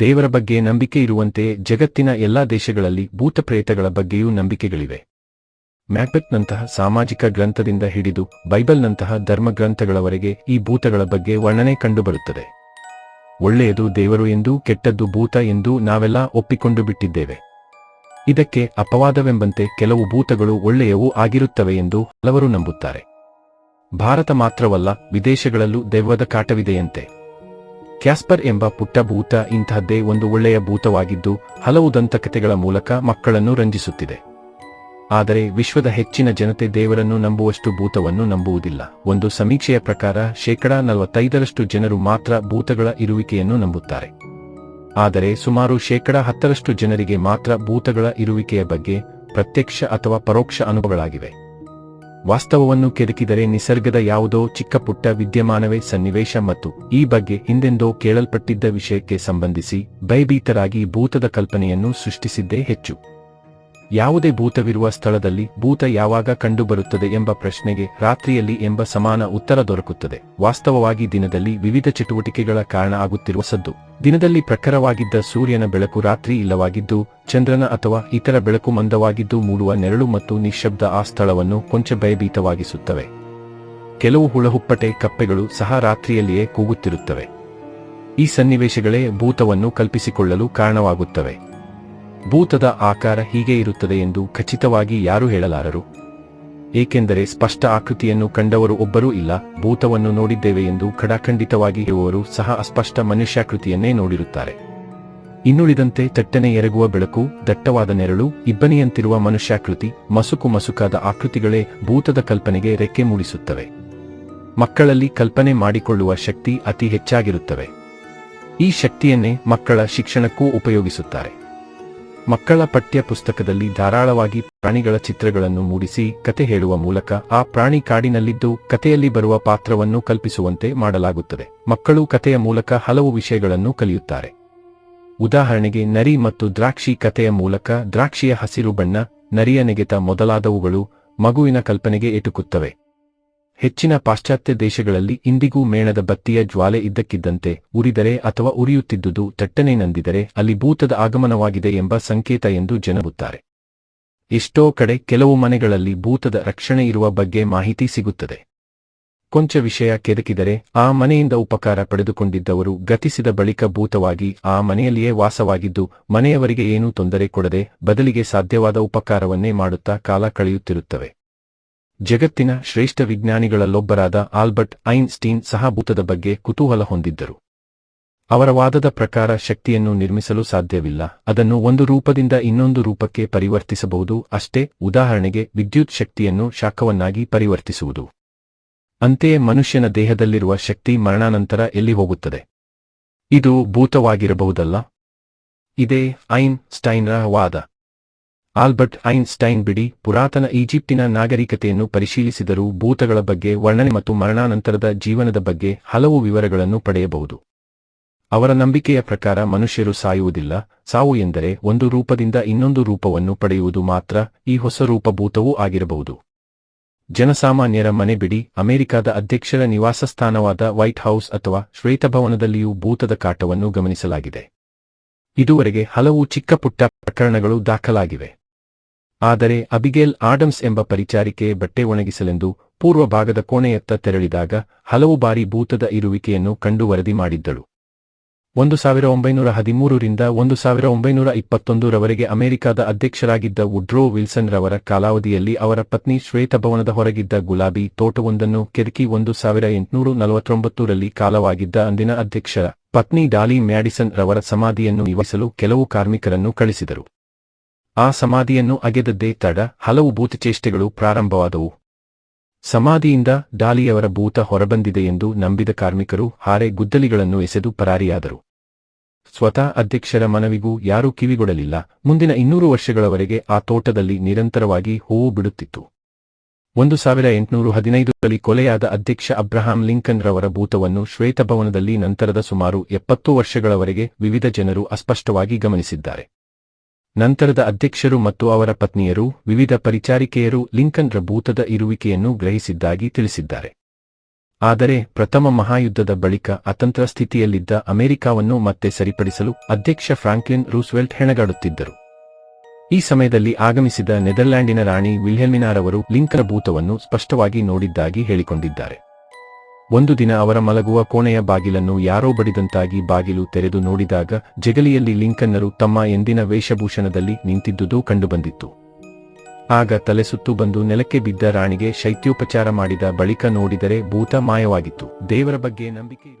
ದೇವರ ಬಗ್ಗೆ ನಂಬಿಕೆ ಇರುವಂತೆ ಜಗತ್ತಿನ ಎಲ್ಲಾ ದೇಶಗಳಲ್ಲಿ ಭೂತ ಪ್ರೇತಗಳ ಬಗ್ಗೆಯೂ ನಂಬಿಕೆಗಳಿವೆ. ಮ್ಯಾಕ್ಬೆತ್ನಂತಹ ಸಾಮಾಜಿಕ ಗ್ರಂಥದಿಂದ ಹಿಡಿದು ಬೈಬಲ್ನಂತಹ ಧರ್ಮಗ್ರಂಥಗಳವರೆಗೆ ಈ ಭೂತಗಳ ಬಗ್ಗೆ ವರ್ಣನೆ ಕಂಡುಬರುತ್ತದೆ. ಒಳ್ಳೆಯದು ದೇವರು ಎಂದು ಕೆಟ್ಟದ್ದು ಭೂತ ಎಂದು ನಾವೆಲ್ಲ ಒಪ್ಪಿಕೊಂಡು ಬಿಟ್ಟಿದ್ದೇವೆ. ಇದಕ್ಕೆ ಅಪವಾದವೆಂಬಂತೆ ಕೆಲವು ಭೂತಗಳು ಒಳ್ಳೆಯವೂ ಆಗಿರುತ್ತವೆ ಎಂದು ಹಲವರು ನಂಬುತ್ತಾರೆ. ಭಾರತ ಮಾತ್ರವಲ್ಲ, ವಿದೇಶಗಳಲ್ಲೂ ದೆವ್ವದ ಕಾಟವಿದೆಯಂತೆ. ಕ್ಯಾಸ್ಪರ್ ಎಂಬ ಪುಟ್ಟ ಭೂತ ಇಂತಹದ್ದೇ ಒಂದು ಒಳ್ಳೆಯ ಭೂತವಾಗಿದ್ದು, ಹಲವು ದಂತಕಥೆಗಳ ಮೂಲಕ ಮಕ್ಕಳನ್ನು ರಂಜಿಸುತ್ತಿದೆ. ಆದರೆ ವಿಶ್ವದ ಹೆಚ್ಚಿನ ಜನತೆ ದೇವರನ್ನು ನಂಬುವಷ್ಟು ಭೂತವನ್ನು ನಂಬುವುದಿಲ್ಲ. ಒಂದು ಸಮೀಕ್ಷೆಯ ಪ್ರಕಾರ, ಶೇಕಡಾ ನಲವತ್ತೈದರಷ್ಟು ಜನರು ಮಾತ್ರ ಭೂತಗಳ ಇರುವಿಕೆಯನ್ನು ನಂಬುತ್ತಾರೆ. ಆದರೆ ಸುಮಾರು ಶೇಕಡಾ ಹತ್ತರಷ್ಟು ಜನರಿಗೆ ಮಾತ್ರ ಭೂತಗಳ ಇರುವಿಕೆಯ ಬಗ್ಗೆ ಪ್ರತ್ಯಕ್ಷ ಅಥವಾ ಪರೋಕ್ಷ ಅನುಭವಗಳಾಗಿವೆ. ವಾಸ್ತವವನ್ನು ಕೆದಕಿದರೆ ನಿಸರ್ಗದ ಯಾವುದೋ ಚಿಕ್ಕಪುಟ್ಟ ವಿದ್ಯಮಾನವೇ ಸನ್ನಿವೇಶ ಮತ್ತು ಈ ಬಗ್ಗೆ ಹಿಂದೆಂದೋ ಕೇಳಲ್ಪಟ್ಟಿದ್ದ ವಿಷಯಕ್ಕೆ ಸಂಬಂಧಿಸಿ ಭಯಭೀತರಾಗಿ ಭೂತದ ಕಲ್ಪನೆಯನ್ನು ಸೃಷ್ಟಿಸಿದ್ದೇ ಹೆಚ್ಚು. ಯಾವುದೇ ಭೂತವಿರುವ ಸ್ಥಳದಲ್ಲಿ ಭೂತ ಯಾವಾಗ ಕಂಡುಬರುತ್ತದೆ ಎಂಬ ಪ್ರಶ್ನೆಗೆ ರಾತ್ರಿಯಲ್ಲಿ ಎಂಬ ಸಮಾನ ಉತ್ತರ ದೊರಕುತ್ತದೆ. ವಾಸ್ತವವಾಗಿ ದಿನದಲ್ಲಿ ವಿವಿಧ ಚಟುವಟಿಕೆಗಳ ಕಾರಣ ಆಗುತ್ತಿರುವ ಸದ್ದು. ದಿನದಲ್ಲಿ ಪ್ರಖರವಾಗಿದ್ದ ಸೂರ್ಯನ ಬೆಳಕು ರಾತ್ರಿ ಇಲ್ಲವಾಗಿದ್ದು, ಚಂದ್ರನ ಅಥವಾ ಇತರ ಬೆಳಕು ಮಂದವಾಗಿದ್ದು ಮೂಡುವ ನೆರಳು ಮತ್ತು ನಿಶಬ್ದ ಆ ಸ್ಥಳವನ್ನು ಕೊಂಚ ಭಯಭೀತವಾಗಿಸುತ್ತವೆ. ಕೆಲವು ಹುಳಹುಪ್ಪಟೆ ಕಪ್ಪೆಗಳು ಸಹ ರಾತ್ರಿಯಲ್ಲಿಯೇ ಕೂಗುತ್ತಿರುತ್ತವೆ. ಈ ಸನ್ನಿವೇಶಗಳೇ ಭೂತವನ್ನು ಕಲ್ಪಿಸಿಕೊಳ್ಳಲು ಕಾರಣವಾಗುತ್ತವೆ. ಭೂತದ ಆಕಾರ ಹೀಗೆ ಇರುತ್ತದೆ ಎಂದು ಖಚಿತವಾಗಿ ಯಾರು ಹೇಳಲಾರರು? ಏಕೆಂದರೆ ಸ್ಪಷ್ಟ ಆಕೃತಿಯನ್ನು ಕಂಡವರು ಒಬ್ಬರೂ ಇಲ್ಲ, ಭೂತವನ್ನು ನೋಡಿದ್ದೇವೆ ಎಂದು ಖಡಾಖಂಡಿತವಾಗಿ ಇರುವವರು ಸಹ ಅಸ್ಪಷ್ಟ ಮನುಷ್ಯಾಕೃತಿಯನ್ನೇ ನೋಡಿರುತ್ತಾರೆ. ಇನ್ನುಳಿದಂತೆ ತಟ್ಟನೆ ಎರಗುವ ಬೆಳಕು, ದಟ್ಟವಾದ ನೆರಳು, ಇಬ್ಬನಿಯಂತಿರುವ ಮನುಷ್ಯಾಕೃತಿ, ಮಸುಕು ಮಸುಕಾದ ಆಕೃತಿಗಳೇ ಭೂತದ ಕಲ್ಪನೆಗೆ ರೆಕ್ಕೆ ಮೂಡಿಸುತ್ತವೆ. ಮಕ್ಕಳಲ್ಲಿ ಕಲ್ಪನೆ ಮಾಡಿಕೊಳ್ಳುವ ಶಕ್ತಿ ಅತಿ ಹೆಚ್ಚಾಗಿರುತ್ತವೆ. ಈ ಶಕ್ತಿಯನ್ನೇ ಮಕ್ಕಳ ಶಿಕ್ಷಣಕ್ಕೂ ಉಪಯೋಗಿಸುತ್ತಾರೆ. ಮಕ್ಕಳ ಪಠ್ಯ ಪುಸ್ತಕದಲ್ಲಿ ಧಾರಾಳವಾಗಿ ಪ್ರಾಣಿಗಳ ಚಿತ್ರಗಳನ್ನು ಮೂಡಿಸಿ ಕತೆ ಹೇಳುವ ಮೂಲಕ ಆ ಪ್ರಾಣಿ ಕಾಡಿನಲ್ಲಿದ್ದು ಕಥೆಯಲ್ಲಿ ಬರುವ ಪಾತ್ರವನ್ನು ಕಲ್ಪಿಸುವಂತೆ ಮಾಡಲಾಗುತ್ತದೆ. ಮಕ್ಕಳು ಕಥೆಯ ಮೂಲಕ ಹಲವು ವಿಷಯಗಳನ್ನು ಕಲಿಯುತ್ತಾರೆ. ಉದಾಹರಣೆಗೆ ನರಿ ಮತ್ತು ದ್ರಾಕ್ಷಿ ಕಥೆಯ ಮೂಲಕ ದ್ರಾಕ್ಷಿಯ ಹಸಿರು ಬಣ್ಣ, ನರಿಯ ನೆಗೆತ ಮೊದಲಾದವುಗಳು ಮಗುವಿನ ಕಲ್ಪನೆಗೆ ಎಟುಕುತ್ತವೆ. ಹೆಚ್ಚಿನ ಪಾಶ್ಚಾತ್ಯ ದೇಶಗಳಲ್ಲಿ ಇಂದಿಗೂ ಮೇಣದ ಬತ್ತಿಯ ಜ್ವಾಲೆ ಇದ್ದಕ್ಕಿದ್ದಂತೆ ಉರಿದರೆ ಅಥವಾ ಉರಿಯುತ್ತಿದ್ದುದು ತಟ್ಟನೆ ನಂದಿದರೆ ಅಲ್ಲಿ ಭೂತದ ಆಗಮನವಾಗಿದೆ ಎಂಬ ಸಂಕೇತ ಎಂದು ಜನಬುತ್ತಾರೆ. ಎಷ್ಟೋ ಕಡೆ ಕೆಲವು ಮನೆಗಳಲ್ಲಿ ಭೂತದ ರಕ್ಷಣೆ ಇರುವ ಬಗ್ಗೆ ಮಾಹಿತಿ ಸಿಗುತ್ತದೆ. ಕೊಂಚ ವಿಷಯ ಕೆದಕಿದರೆ ಆ ಮನೆಯಿಂದ ಉಪಕಾರ ಪಡೆದುಕೊಂಡಿದ್ದವರು ಗತಿಸಿದ ಬಳಿಕ ಭೂತವಾಗಿ ಆ ಮನೆಯಲ್ಲಿಯೇ ವಾಸವಾಗಿದ್ದು ಮನೆಯವರಿಗೆ ಏನೂ ತೊಂದರೆ ಕೊಡದೆ ಬದಲಿಗೆ ಸಾಧ್ಯವಾದ ಉಪಕಾರವನ್ನೇ ಮಾಡುತ್ತಾ ಕಾಲ ಕಳೆಯುತ್ತಿರುತ್ತವೆ. ಜಗತ್ತಿನ ಶ್ರೇಷ್ಠ ವಿಜ್ಞಾನಿಗಳಲ್ಲೊಬ್ಬರಾದ ಆಲ್ಬರ್ಟ್ ಐನ್ಸ್ಟೀನ್ ಸಹ ಭೂತದ ಬಗ್ಗೆ ಕುತೂಹಲ ಹೊಂದಿದ್ದರು. ಅವರ ವಾದದ ಪ್ರಕಾರ ಶಕ್ತಿಯನ್ನು ನಿರ್ಮಿಸಲು ಸಾಧ್ಯವಿಲ್ಲ. ಅದನ್ನು ಒಂದು ರೂಪದಿಂದ ಇನ್ನೊಂದು ರೂಪಕ್ಕೆ ಪರಿವರ್ತಿಸಬಹುದು. ಅಷ್ಟೇ, ಉದಾಹರಣೆಗೆ ವಿದ್ಯುತ್ ಶಕ್ತಿಯನ್ನು ಶಾಖವನ್ನಾಗಿ ಪರಿವರ್ತಿಸುವುದು. ಅಂತೆಯೇ ಮನುಷ್ಯನ ದೇಹದಲ್ಲಿರುವ ಶಕ್ತಿ ಮರಣಾನಂತರ ಎಲ್ಲಿ ಹೋಗುತ್ತದೆ? ಇದು ಭೂತವಾಗಿರಬಹುದಲ್ಲ? ಇದೇ ಐನ್ ಸ್ಟೈನ್ರ ವಾದ. ಆಲ್ಬರ್ಟ್ ಐನ್ಸ್ಟೈನ್ ಬಿಡಿ ಪುರಾತನ ಈಜಿಪ್ಟಿನ ನಾಗರಿಕತೆಯನ್ನು ಪರಿಶೀಲಿಸಿದರೂ ಭೂತಗಳ ಬಗ್ಗೆ ವರ್ಣನೆ ಮತ್ತು ಮರಣಾನಂತರದ ಜೀವನದ ಬಗ್ಗೆ ಹಲವು ವಿವರಗಳನ್ನು ಪಡೆಯಬಹುದು. ಅವರ ನಂಬಿಕೆಯ ಪ್ರಕಾರ ಮನುಷ್ಯರು ಸಾಯುವುದಿಲ್ಲ, ಸಾವು ಎಂದರೆ ಒಂದು ರೂಪದಿಂದ ಇನ್ನೊಂದು ರೂಪವನ್ನು ಪಡೆಯುವುದು ಮಾತ್ರ, ಈ ಹೊಸ ರೂಪ ಭೂತವೂ ಆಗಿರಬಹುದು. ಜನಸಾಮಾನ್ಯರ ಮನೆ ಬಿಡಿ, ಅಮೆರಿಕದ ಅಧ್ಯಕ್ಷರ ನಿವಾಸ ಸ್ಥಾನವಾದ ವೈಟ್ ಹೌಸ್ ಅಥವಾ ಶ್ವೇತಭವನದಲ್ಲಿಯೂ ಭೂತದ ಕಾಟವನ್ನು ಗಮನಿಸಲಾಗಿದೆ. ಇದುವರೆಗೆ ಹಲವು ಚಿಕ್ಕಪುಟ್ಟ ಪ್ರಕರಣಗಳು ದಾಖಲಾಗಿವೆ. ಆದರೆ ಅಬಿಗೇಲ್ ಆಡಮ್ಸ್ ಎಂಬ ಪರಿಚಾರಿಕೆ ಬಟ್ಟೆ ಒಣಗಿಸಲೆಂದು ಪೂರ್ವ ಭಾಗದ ಕೋಣೆಯತ್ತ ತೆರಳಿದಾಗ ಹಲವು ಬಾರಿ ಭೂತದ ಇರುವಿಕೆಯನ್ನು ಕಂಡು ವರದಿ ಮಾಡಿದ್ದಳು. ಒಂದು ಸಾವಿರ ಒಂಬೈನೂರ ಹದಿಮೂರರಿಂದ ಒಂದು ಸಾವಿರ ಒಂಬೈನೂರ ಇಪ್ಪತ್ತೊಂದರವರೆಗೆ ಅಮೆರಿಕದ ಅಧ್ಯಕ್ಷರಾಗಿದ್ದ ವುಡ್ರೋ ವಿಲ್ಸನ್ ರವರ ಕಾಲಾವಧಿಯಲ್ಲಿ ಅವರ ಪತ್ನಿ ಶ್ವೇತಭವನದ ಹೊರಗಿದ್ದ ಗುಲಾಬಿ ತೋಟವೊಂದನ್ನು ಕೆರ್ಕಿ ಒಂದು ಸಾವಿರ ಎಂಟುನೂರ ನಲವತ್ತೊಂಬತ್ತರಲ್ಲಿ ಕಾಲವಾಗಿದ್ದ ಅಂದಿನ ಅಧ್ಯಕ್ಷರ ಪತ್ನಿ ಡಾಲಿ ಮ್ಯಾಡಿಸನ್ ರವರ ಸಮಾಧಿಯನ್ನು ನಿವಾರಿಸಲು ಕೆಲವು ಕಾರ್ಮಿಕರನ್ನು ಕಳಿಸಿದರು. ಆ ಸಮಾಧಿಯನ್ನು ಅಗೆದದ್ದೇ ತಡ ಹಲವು ಭೂತಚೇಷ್ಟೆಗಳು ಪ್ರಾರಂಭವಾದವು. ಸಮಾಧಿಯಿಂದ ಡಾಲಿಯವರ ಭೂತ ಹೊರಬಂದಿದೆ ಎಂದು ನಂಬಿದ ಕಾರ್ಮಿಕರು ಹಾರೆ ಗುದ್ದಲಿಗಳನ್ನು ಎಸೆದು ಪರಾರಿಯಾದರು. ಸ್ವತಃ ಅಧ್ಯಕ್ಷರ ಮನವಿಗೂ ಯಾರೂ ಕಿವಿಗೊಡಲಿಲ್ಲ. ಮುಂದಿನ ಇನ್ನೂರು ವರ್ಷಗಳವರೆಗೆ ಆ ತೋಟದಲ್ಲಿ ನಿರಂತರವಾಗಿ ಹೂವು ಬಿಡುತ್ತಿತ್ತು. ಒಂದು ಸಾವಿರ ಎಂಟುನೂರು ಹದಿನೈದರಲ್ಲಿ ಕೊಲೆಯಾದ ಅಧ್ಯಕ್ಷ ಅಬ್ರಹಾಂ ಲಿಂಕನ್ ರವರ ಭೂತವನ್ನು ಶ್ವೇತಭವನದಲ್ಲಿ ನಂತರದ ಸುಮಾರು ಎಪ್ಪತ್ತು ವರ್ಷಗಳವರೆಗೆ ವಿವಿಧ ಜನರು ಅಸ್ಪಷ್ಟವಾಗಿ ಗಮನಿಸಿದ್ದಾರೆ. ನಂತರದ ಅಧ್ಯಕ್ಷರು ಮತ್ತು ಅವರ ಪತ್ನಿಯರು, ವಿವಿಧ ಪರಿಚಾರಿಕೆಯರು ಲಿಂಕನ್ರ ಭೂತದ ಇರುವಿಕೆಯನ್ನು ಗ್ರಹಿಸಿದ್ದಾಗಿ ತಿಳಿಸಿದ್ದಾರೆ. ಆದರೆ, ಪ್ರಥಮ ಮಹಾಯುದ್ಧದ ಬಳಿಕ ಅತಂತ್ರ ಸ್ಥಿತಿಯಲ್ಲಿದ್ದ ಅಮೆರಿಕಾವನ್ನು ಮತ್ತೆ ಸರಿಪಡಿಸಲು ಅಧ್ಯಕ್ಷ ಫ್ರಾಂಕ್ಲಿನ್ ರೂಸ್ವೆಲ್ಟ್ ಹೆಣಗಾಡುತ್ತಿದ್ದರು. ಈ ಸಮಯದಲ್ಲಿ ಆಗಮಿಸಿದ ನೆದರ್ಲ್ಯಾಂಡಿನ ರಾಣಿ ವಿಲ್ಹೆಲ್ಮಿನಾರವರು ಲಿಂಕನ ಭೂತವನ್ನು ಸ್ಪಷ್ಟವಾಗಿ ನೋಡಿದ್ದಾಗಿ ಹೇಳಿಕೊಂಡಿದ್ದಾರೆ. ಒಂದು ದಿನ ಅವರ ಮಲಗುವ ಕೋಣೆಯ ಬಾಗಿಲನ್ನು ಯಾರೋ ಬಡಿದಂತಾಗಿ ಬಾಗಿಲು ತೆರೆದು ನೋಡಿದಾಗ ಜಗಲಿಯಲ್ಲಿ ಲಿಂಕನ್ನರು ತಮ್ಮ ಎಂದಿನ ವೇಷಭೂಷಣದಲ್ಲಿ ನಿಂತಿದ್ದುದು ಕಂಡುಬಂದಿತ್ತು. ಆಗ ತಲೆ ಸುತ್ತು ಬಂದು ನೆಲಕ್ಕೆ ಬಿದ್ದ ರಾಣಿಗೆ ಶೈತ್ಯೋಪಚಾರ ಮಾಡಿದ ಬಳಿಕ ನೋಡಿದರೆ ಭೂತ ಮಾಯವಾಗಿತ್ತು. ದೇವರ ಬಗ್ಗೆ ನಂಬಿಕೆ